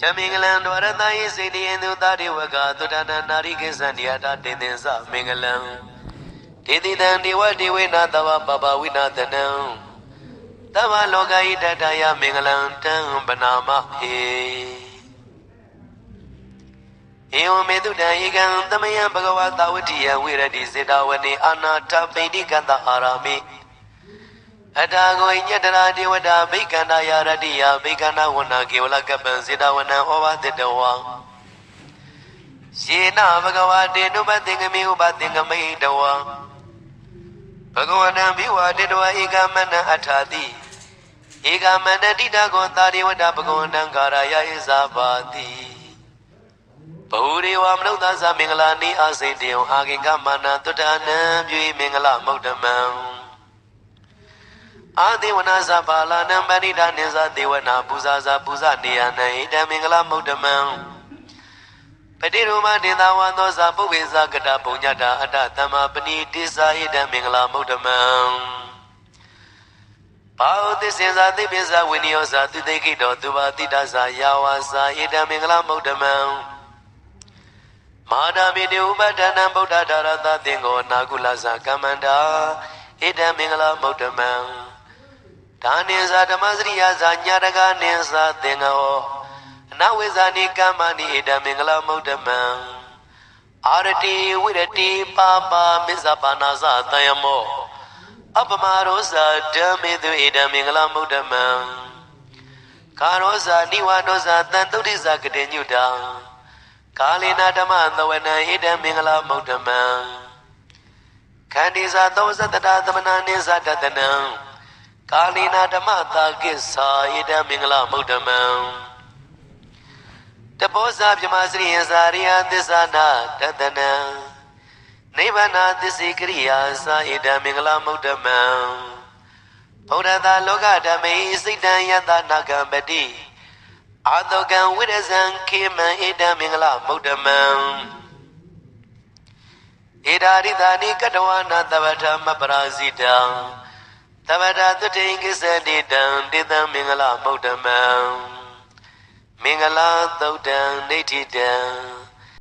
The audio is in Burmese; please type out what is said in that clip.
ချမင်္ဂလံဒဝရတယေစေတိယန္တုတာရိဝကသုတတနာရိကိသန္တိယတာတေသင်္စမင်္ဂလံဒေတိတံဒေဝဒေဝေနသဝပပဝိနာတနံသဗ္ဗလောကဤတတယမင်္ဂလံတံပနာမဟေဧဝမေတုတံဧကံသမယံဘဂဝတာဝတိယဝိရတိစေတဝနေအာနာတပိဋိကတအာရမိ အတာကိုညတရာဒေဝတာဘိက္ခန္တယာရတိယဘိက္ခန္တဝနာကေဝလကပ္ပံစေတဝနံဩဘာတတဝံယေနဘဂဝတေနုပသင်္ကမေဥပသင်္ကမိတဝံဘဂဝနံဘိဝတေတဝဧကမနံအထာတိဧကမနတိတကောတာဒေဝတာဘဂဝနံကာရယဣဇာပါတိဘဟုရေဝမနုဿသမင်္ဂလာနိအာစိတေယအာဂင်္ဂမနာတုတ္တနံပြုမင်္ဂလမௌတ္တမံ အာဒေဝနာဇပါလာနံပဏိတာနိဇာဒေဝနာပူဇာဇာပူဇာနေယနံဣတံမင်္ဂလမௌတ္တမံပတိရူမဒေသာဝံသောဇာပုဗ္ဗေဇာကတပုံညတာအတ္တသမ္မာပဏိတိဇာဣတံမင်္ဂလမௌတ္တမံဘာဝသစ္စေဇာသိပိဇာဝိနိယောဇာသူသိခိတောသူဘာတိတဇာယာဝါဇာဣတံမင်္ဂလမௌတ္တမံမာဒမိတေဥပဒနာဗုဒ္ဓဒါရသသင်္ကိုနာကုလဇာကမ္မန္တာဣတံမင်္ဂလမௌတ္တမံ ဒါနိဇာဓမ္မစရိယဇာညာတကနိဇာသင်္ကောအနဝိဇာနိကမ္မနိဣတံမင်္ဂလမௌတ္တမံအာရတိဝိရတိပါပါမစ္ဆပါနာဇတယမောအပမရောဇာဓမ္မေသူဣဒံမင်္ဂလမုဒ္ဓမံကာရောဇာနိဝါနောဇာတန်တုတိဇာကတေညုတံကာလေနာဓမ္မသဝနံဣဒံမင်္ဂလမုဒ္ဓမံခန္ဒီဇာသောဇတတာသမနာနိဇာတတနံ ကာလေနာဓမ္မတာကိစ္ဆာဣဒံမင်္ဂလမုဒ္ဓမံတပောဇာပြမစရိယဇာရိယသစ္စာနာတတနံနိဗ္ဗာန်သစ္စေကရိယာသာဣဒံမင်္ဂလမုဒ္ဓမံဘုဒ္ဓသာလောကဓမ္မေစိတ်တံယတနာကံပတိအာတောကံဝိရဇံခေမံဣဒံမင်္ဂလမုဒ္ဓမံဣဒာရိတာနိကတဝနာတဗ္ဗဓမ္မပရာဇိတံ တဗ္ဗဒသုတိကိစ္စတိတံတေတံမင်္ဂလမုဒ္ဓမံမင်္ဂလာသုတ်တံဒိဋ္ဌိတံ